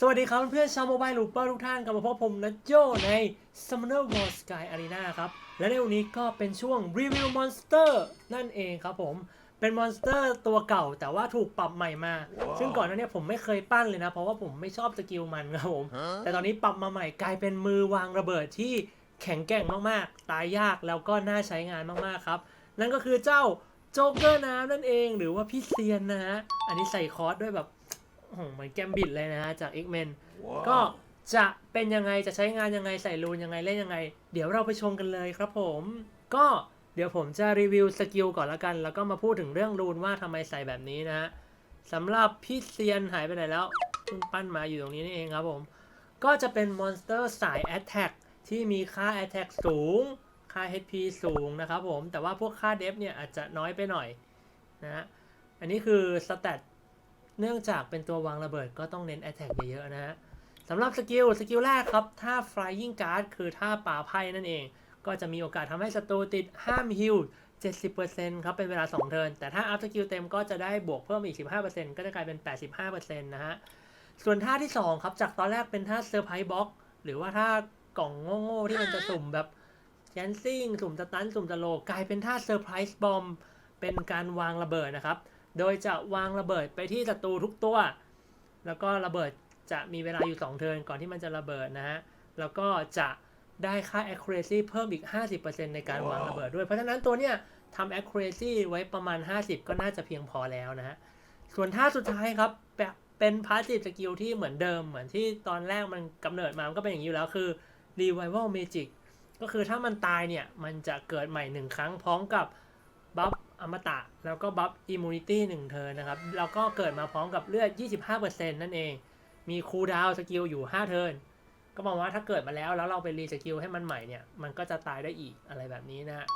สวัสดีครับเพื่อนๆชาวโมบายลูปเปอร์ทุกท่านกลับมาพบผมนัทโจใน Summoner War Sky Arena ครับ และในวันนี้ก็เป็นช่วงรีวิวมอนสเตอร์นั่นเองครับผม เป็นมอนสเตอร์ตัวเก่าแต่ว่าถูกปรับใหม่มา ซึ่งก่อนหน้าเนี้ผมไม่เคยปั้นเลยนะ เพราะว่าผมไม่ชอบสกิลมันครับผม แต่ตอนนี้ปรับมาใหม่กลายเป็นมือวางระเบิดที่แข็งแกร่งมากๆ ตายยากแล้วก็น่าใช้งานมากๆครับ นั่นก็คือเจ้าโจ๊กเกอร์น้ำนั่นเองหรือว่าพี่เซียนนะฮะ อันนี้ใส่คอร์สด้วยแบบโอ้โหเหมือนแกมบิดเลยนะฮะจาก X-Men ก็จะเป็นยังไงจะใช้งานยังไงใส่รูนยังไงเล่นยังไง เดี๋ยวเราไปชมกันเลยครับผม ก็เดี๋ยวผมจะรีวิวสกิลก่อนละกัน แล้วก็มาพูดถึงเรื่องรูนว่าทำไมใส่แบบนี้นะฮะสำหรับพี่เซียนหายไปไหนแล้วเพิ่งปั้นมาอยู่ตรงนี้นี่เองครับผม ก็จะเป็นมอนสเตอร์สาย Attack ที่มีค่า Attack สูง ค่า HP สูงนะครับผม แต่ว่าพวกค่า Def เนี่ยอาจจะน้อยไปหน่อยนะฮะ อันนี้คือสแตทเนื่องจากเป็นตัววางระเบิดก็ต้องเน้น Attack เยอะๆนะฮะสำหรับสกิล สกิลแรกครับ ถ้า Flying Guard คือท่าป่าไพ่นั่นเอง ก็จะมีโอกาสทำให้ศัตรูติดห้ามฮิล70%ครับ เป็นเวลา 2 เทิร์น แต่ถ้าอัพสกิลเต็มก็จะได้บวกเพิ่มอีก 15%ก็จะกลายเป็น 85%นะฮะ ส่วนท่าที่ 2 ครับ จากตอนแรกเป็นท่าเซอร์ไพรส์บ็อกหรือว่าท่ากล่องโง่ๆที่มันจะสุ่มแบบ แคนซิ่งสุ่มสตันสุ่มสโลกลายเป็นท่าเซอร์ไพรส์บอมเป็นการวางระเบิดนะครับ โดยจะวางระเบิดไปที่ศัตรูทุกตัว แล้วก็ระเบิดจะมีเวลาอยู่ 2 เทิร์นก่อนที่มันจะระเบิดนะฮะ แล้วก็จะได้ค่า accuracy เพิ่มอีก 50%ในการวางระเบิดด้วย เพราะฉะนั้นตัวเนี้ยทำ accuracy ไว้ประมาณ 50 ก็น่าจะเพียงพอแล้วนะฮะ ส่วนท่าสุดท้ายครับแบบเป็น passive skill ที่เหมือนเดิมเหมือนที่ตอนแรกมันกำเนิดมา มันก็เป็นอย่างนี้อยู่แล้วคือ revival magic ก็คือถ้ามันตายเนี่ย มันจะเกิดใหม่หนึ่งครั้งพร้อมกับบัฟอมตะ แล้วก็บัฟอิมมูนิตี้หนึ่งเทิร์นนะครับ แล้วก็เกิดมาพร้อมกับเลือด 25%นั่นเอง มีคูลดาวสกิลอยู่ 5 เทิร์นก็มองว่าถ้าเกิดมาแล้วแล้วเราไปรีสกิลให้มันใหม่เนี่ย มันก็จะตายได้อีกอะไรแบบนี้นะฮะ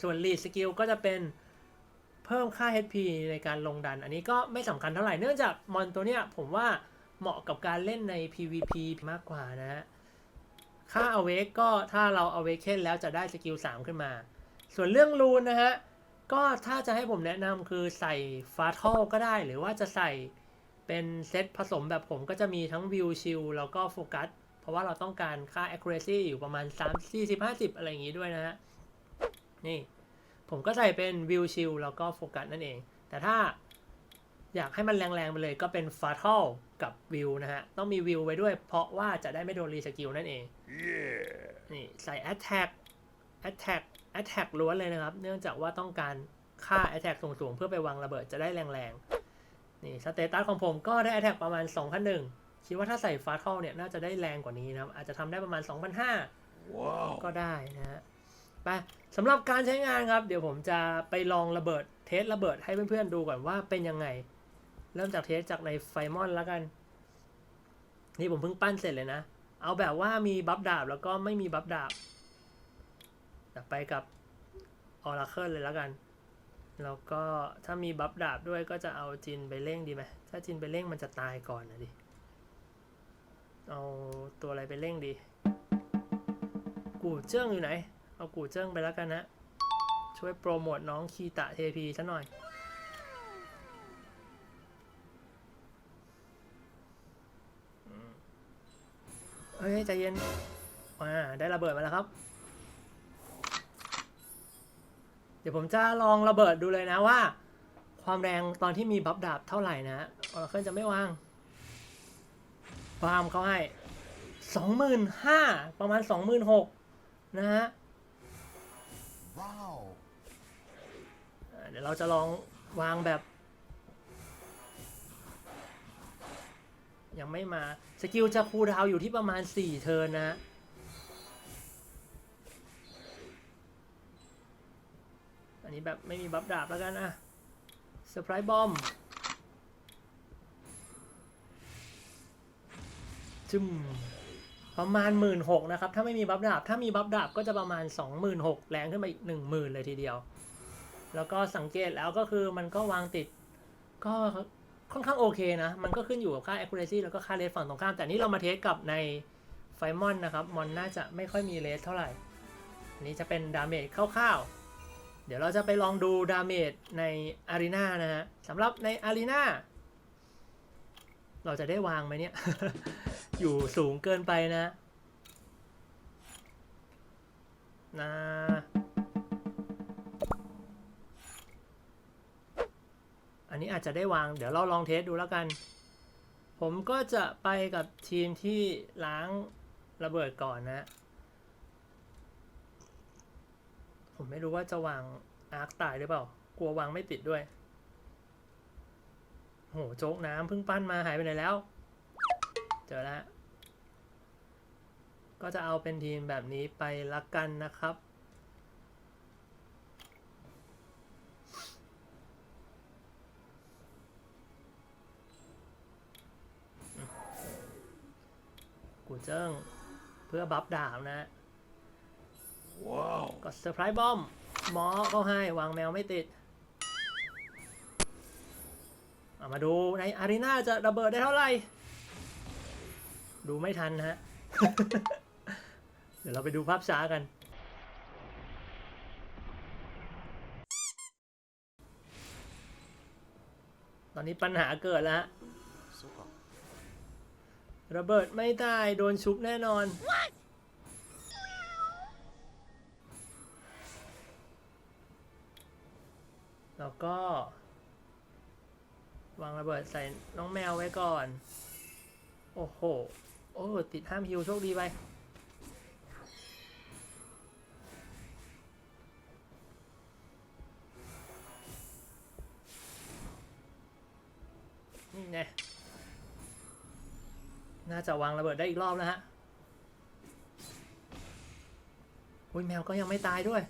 ส่วนรีสกิลก็จะเป็นเพิ่มค่า HP ในการลงดัน อันนี้ก็ไม่สำคัญเท่าไหร่เนื่องจากมอนตัวเนี้ยผมว่าเหมาะกับการเล่นใน PVP มากกว่านะฮะ ค่า awake ก็ถ้าเรา awaken แล้วจะได้สกิล3ขึ้นมา ส่วนเรื่องรูนนะฮะ ก็ถ้าจะให้ผมแนะนำคือใส่ฟาทอลก็ได้ หรือว่าจะใส่เป็นเซตผสมแบบผมก็จะมีทั้งวิวชิลแล้วก็โฟกัสเพราะว่าเราต้องการค่า accuracy อยู่ประมาณ 3 40 50 อะไรอย่างงี้ด้วยนะฮะ นี่ ผมก็ใส่เป็นวิวชิลแล้วก็โฟกัสนั่นเอง แต่ถ้า อยากให้มันแรงๆไปเลยก็เป็นฟาทอลกับวิวนะฮะ ต้องมีวิวไว้ด้วย เพราะว่าจะได้ไม่โดนรีสกิลนั่นเองนี่ใส่ attack attack attack ล้วนเลยนะครับ เนื่องจากว่าต้องการค่า attack สูงๆ เพื่อไปวางระเบิดจะได้แรงๆ นี่สเตตัสของผมก็ได้ attack ประมาณ 2,001คิดว่าถ้าใส่ฟาทอลเนี่ยน่าจะได้แรงกว่านี้นะครับ อาจจะทำได้ประมาณ2,500ว้าวก็ได้นะฮะไปสำหรับการใช้งานครับ เดี๋ยวผมจะไปลองระเบิดเทสระเบิดให้เพื่อนๆดูก่อนว่าเป็นยังไง เริ่มจากเทสจากในไฟมอนแล้วกัน นี่ผมเพิ่งปั้นเสร็จเลยนะ เอาแบบว่ามีบัฟดาบแล้วก็ไม่มีบัฟดาบไปกับออราเคิลเลยแล้วกัน แล้วก็ถ้ามีบัฟดาบด้วยก็จะเอาจินไปเร่งดีไหม ถ้าจินไปเร่งมันจะตายก่อนนะดิ เอาตัวอะไรไปเร่งดี กูเจิ้งอยู่ไหน เอากูเจิ้งไปแล้วกันนะ ช่วยโปรโมทน้องคีตะเทพีซะหน่อย เฮ้ยใจเย็นมาได้ระเบิดมาแล้วครับ เดี๋ยวผมจะลองระเบิดดูเลยนะว่า ความแรงตอนที่มีบัฟดาบเท่าไหร่นะออร์เคิลจะไม่วางวางเขาให้สองหมื่นห้าประมาณสองหมื่นหกนะฮะว้าวอ่าเดี๋ยวเราจะลองวางแบบ ยังไม่มา สกิลจะคูดาวอยู่ที่ประมาณ 4 เทิร์นนะ อันนี้แบบไม่มีบัฟดาบแล้วกันอะเซอร์ไพรส์บอมจึมประมาณ 1 6ื่นนะครับ ถ้าไม่มีบัฟดาบ ถ้ามีบัฟดาบก็จะประมาณ 26,000แรงขึ้นไปอีก 10,000 เลยทีเดียว แล้วก็สังเกตแล้วก็คือมันก็วางติดก็ ค่อนข้างโอเคนะ มันก็ขึ้นอยู่กับค่า accuracy แล้วก็ค่าเรทฝั่งตรงข้าม แต่นี่เรามาเทสกับในไฟมอนนะครับ มอนน่าจะไม่ค่อยมีเรทเท่าไหร่ อันนี้จะเป็นดาเมจคร่าวๆ เดี๋ยวเราจะไปลองดูดาเมจในอารีนานะฮะสำหรับในอารีนาเราจะได้วางไหมเนี่ย อยู่สูงเกินไปนะนะ อันนี้อาจจะได้วาง เดี๋ยวเราลองเทสดูแล้วกัน ผมก็จะไปกับทีมที่ล้างระเบิดก่อนนะ ผมไม่รู้ว่าจะวางอาร์คตายหรือเปล่า กลัววางไม่ติดด้วย โหโจ๊กน้ำเพิ่งปั้นมาหายไปไหนแล้ว เจอแล้ว ก็จะเอาเป็นทีมแบบนี้ไปละกันนะครับ กูเจิ้งเพื่อบัฟดาบนะ wow. ก็เซอร์ไพรส์บอมหมอก็ให้วางแมวไม่ติดเอามาดูในอารีนาจะระเบิดได้เท่าไหร่ ดูไม่ทันฮะ เดี๋ยวเราไปดูภาพช้ากัน ตอนนี้ปัญหาเกิดแล้วฮะ ระเบิดไม่ได้โดนชุบแน่นอน แล้วก็ วางระเบิดใส่น้องแมวไว้ก่อน โอ้โห โอ้ติดห้ามฮิวโชคดีไปนี่ไง น่าจะวางระเบิดได้อีกรอบแล้วฮะอุ้ยแมวก็ยังไม่ตายด้วย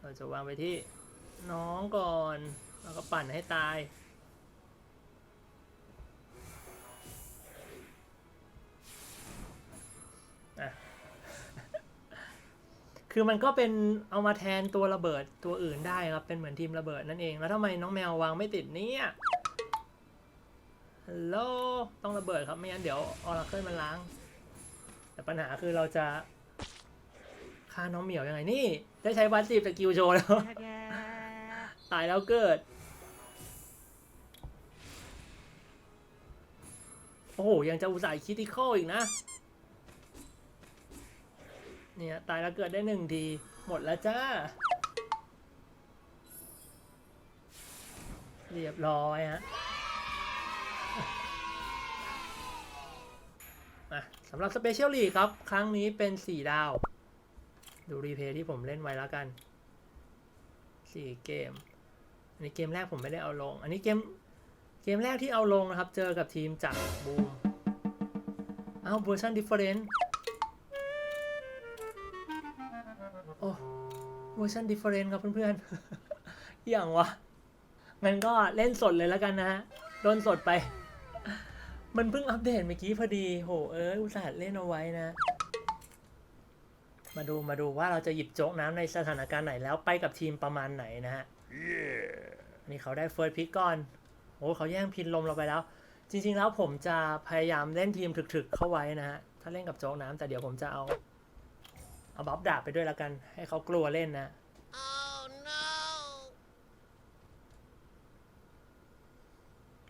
เราจะวางไปที่น้องก่อน แล้วก็ปั่นให้ตาย คือมันก็เป็นเอามาแทนตัวระเบิดตัวอื่นได้ครับ เป็นเหมือนทีมระเบิดนั่นเอง แล้วทำไมน้องแมววางไม่ติดเนี่ย ฮัลโหล ต้องระเบิดครับไม่งั้นเดี๋ยวออร์เคิลมันล้าง แต่ปัญหาคือเราจะฆ่าน้องเหมียวยังไงนี่ ได้ใช้วัตสีสกิลโชว์แล้ว ตายแล้วเกิด โอ้โห ยังจะอุตส่าห์คิดที่ข้ออีกนะ เนี่ย ตายแล้วเกิดได้หนึ่งที หมดแล้วจ้า เรียบร้อยฮะำหรับสเปเชียลลีครับ ครั้งนี้เป็น 4 ดาว ดูรีเพย์ที่ผมเล่นไว้แล้วกัน 4 เกม อันนี้เกมแรกผมไม่ได้เอาลง อันนี้เกม เกมแรกที่เอาลงนะครับ เจอกับทีมจากบูมอ้าวเวอร์ชันดิฟเฟอเรนต์โอ้เวอร์ชันดิฟเฟอเรนต์ครับเพื่อนๆอย่างวะงั้นก็เล่นสดเลยแล้วกันนะฮะโดนสดไป มันเพิ่งอัปเดตเมื่อกี้พอดี โห เอ้ยอุตส่าห์เล่นเอาไว้นะ มาดูมาดูว่าเราจะหยิบโจ๊กน้ำในสถานการณ์ไหนแล้วไปกับทีมประมาณไหนนะฮะเย้นี่เขาได้เฟิร์สพิกก่อน โอ้เขาแย่งพินลมเราไปแล้ว จริง ๆ แล้วผมจะพยายามเล่นทีมถึกๆ เข้าไว้นะฮะ ถ้าเล่นกับโจ๊กน้ำแต่เดี๋ยวผมจะเอา เอาบัฟดาบไปด้วยแล้วกัน ให้เขากลัวเล่นนะ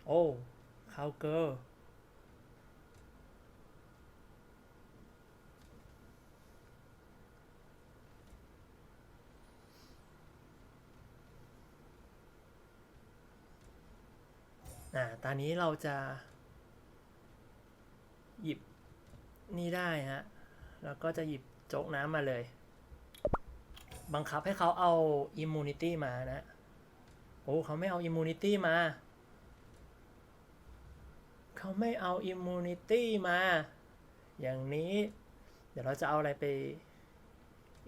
โอ้คาวเกอร์ อ่า ตอนนี้เราจะ หยิบนี่ได้ฮะ แล้วก็จะหยิบโจ๊กน้ำมาเลย บังคับให้เขาเอาอิมมูนิตี้มานะ โอ้เขาไม่เอาอิมมูนิตี้มา เขาไม่เอาอิมมูนิตี้มา อย่างนี้ เดี๋ยวเราจะเอาอะไรไป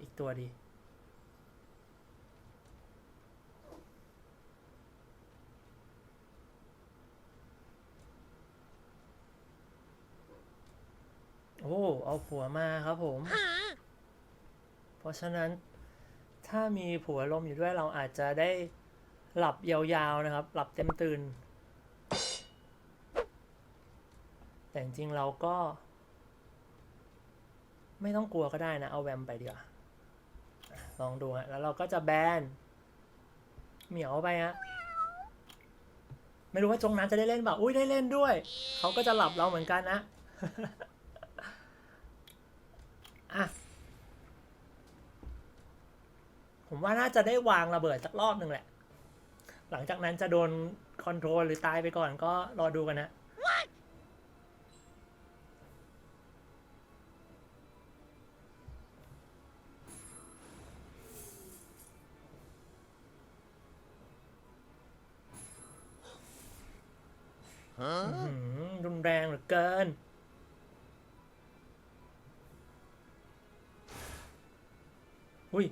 อีกตัวดี โอ้เอาผัวมาครับผม เพราะฉะนั้นถ้ามีผัวลมอยู่ด้วยเราอาจจะได้หลับยาวๆนะครับ หลับเต็มตื่น แต่จริงๆเราก็ ไม่ต้องกลัวก็ได้นะ เอาแวมไปดีกว่า ลองดูฮะ แล้วเราก็จะแบนเหมียวไปฮะ ไม่รู้ว่าจงนั้นจะได้เล่นเปล่าอุ้ยได้เล่นด้วย เขาก็จะหลับเราเหมือนกันนะ อะ ผมว่าน่าจะได้วางระเบิดสักรอบหนึ่งแหละ หลังจากนั้นจะโดนคอนโทรลหรือตายไปก่อนก็รอดูกันนะ Huh? อื้อหือรุนแรงเหลือเกิน อุ้ย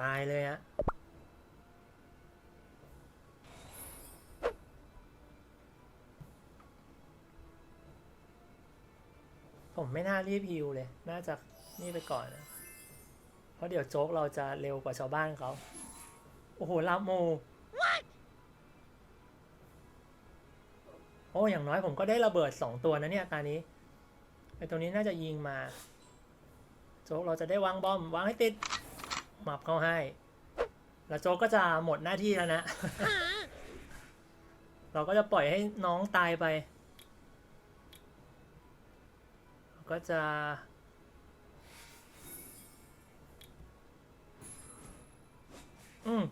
ตายเลยฮะ ผมไม่น่ารีบฮิวเลย น่าจะนี่ไปก่อนนะ เพราะเดี๋ยวโจ๊กเราจะเร็วกว่าชาวบ้านเขา โอ้โหลาโม โอ้ อย่างน้อยผมก็ได้ระเบิดสองตัวนะเนี่ยตานี้ไอตัวนี้น่าจะยิงมาโจ๊กเราจะได้วางบอมวางให้ติดหมับเข้าให้ แล้วโจ๊กก็จะหมดหน้าที่แล้วนะ เราก็จะปล่อยให้น้องตายไป ก็จะอืม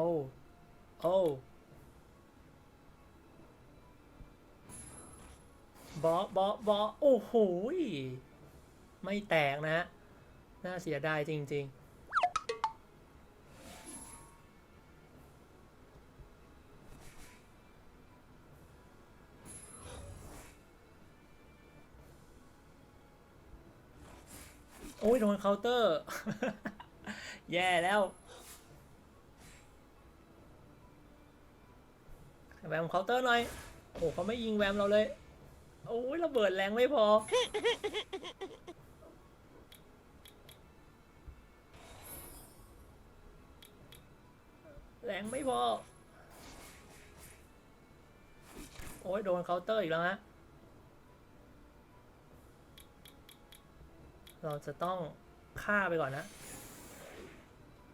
โอ้โอ้บอบอบอโอ้โหไม่แตกนะฮะ น่าเสียดายจริง ๆโอ้ยโดนเคาน์เตอร์ แย่แล้ว แวมเคาน์เตอร์หน่อย โอ้เขาไม่ยิงแวมเราเลย โอ้ยระเบิดแรงไม่พอ แรงไม่พอ โอ้ยโดนเคาน์เตอร์อีกแล้วฮะ เราจะต้องฆ่าไปก่อนนะ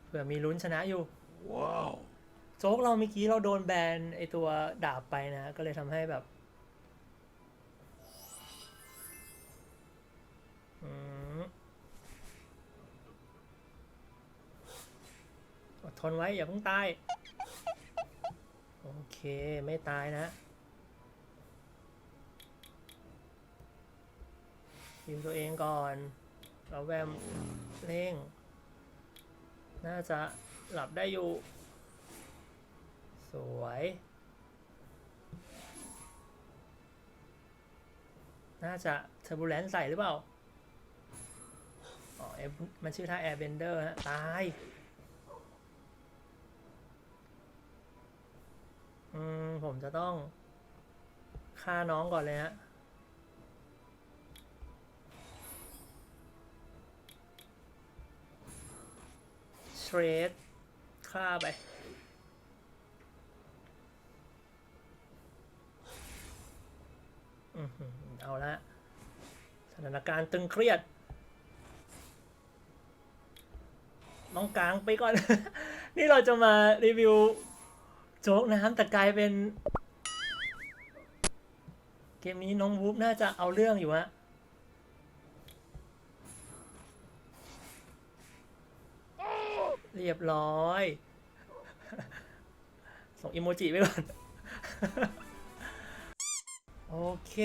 เผื่อมีลุ้นชนะอยู่ Wow. โจ๊กเราเมื่อกี้เราโดนแบนไอตัวดาบไปนะ ก็เลยทำให้แบบอืมอดทนไว้ อย่าเพิ่งตาย โอเค ไม่ตายนะยิงตัวเองก่อน เราแวมเร่ง น่าจะหลับได้อยู่ สวยน่าจะเทอร์บูเลนใส่หรือเปล่า อ๋อ Air- มันชื่อท่า Airbender ฮะ ตาย อืม ผมจะต้องฆ่าน้องก่อนเลยฮะ เทรดฆ่าไป อื้อหือ เอาละสถานการณ์ตึงเครียดน้องกลางไปก่อน นี่เราจะมารีวิวโจ๊กน้ำแต่กลายเป็น เกมนี้น้องวูฟน่าจะเอาเรื่องอยู่ฮะเรียบร้อย ส่งอิโมจิไปก่อน โอเค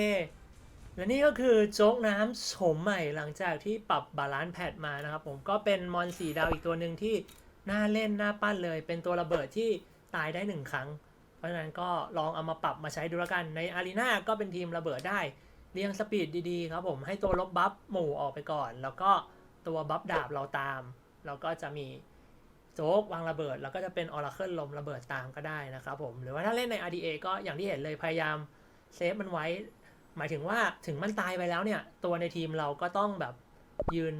และนี่ก็คือโจ๊กน้ำโฉมใหม่หลังจากที่ปรับบาลานซ์แพทมานะครับผมก็เป็นมอนสีดาวอีกตัวหนึ่งที่น่าเล่นน่าปั้นเลย เป็นตัวระเบิดที่ตายได้หนึ่งครั้ง เพราะฉะนั้นก็ลองเอามาปรับมาใช้ดูแล้วกันในอารีนาก็เป็นทีมระเบิดได้เรียงสปีดดีๆครับผมให้ตัวลบบัฟหมู่ออกไปก่อน แล้วก็ตัวบัฟดาบเราตามแล้วก็จะมีโจ๊กวางระเบิด แล้วก็จะเป็นออราเคิลลมระเบิดตามก็ได้นะครับผมหรือว่าถ้าเล่นใน RDA ก็อย่างที่เห็นเลยพยายาม เซฟมันไว้ หมายถึงว่าถึงมันตายไปแล้วเนี่ย ตัวในทีมเราก็ต้องแบบยืน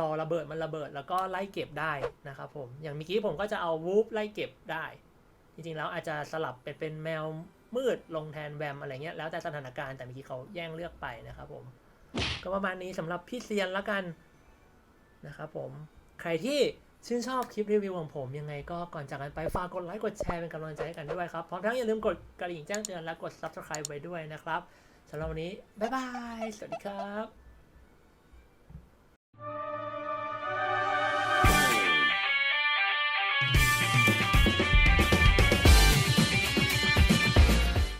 รอระเบิดมันระเบิด แล้วก็ไล่เก็บได้นะครับผม อย่างเมื่อกี้ผมก็จะเอาวูฟไล่เก็บได้ จริงๆแล้วอาจจะสลับเป็นเป็นแมวมืดลงแทนแวมอะไรเงี้ยแล้วแต่สถานการณ์แต่เมื่อกี้เขาแย่งเลือกไปนะครับผม ก็ประมาณนี้สำหรับพี่เซียนละกันนะครับผม ใครที่ ชื่นชอบคลิปรีวิวของผมยังไงก็ก่อนจากกันไปฝากกดไลค์กดแชร์เป็นกำลังใจให้กันด้วยครับพร้อมทั้งอย่าลืมกดกระดิ่งแจ้งเตือนและกด subscribe ไว้ด้วยนะครับสำหรับวันนี้ บ๊ายบาย สวัสดีครับ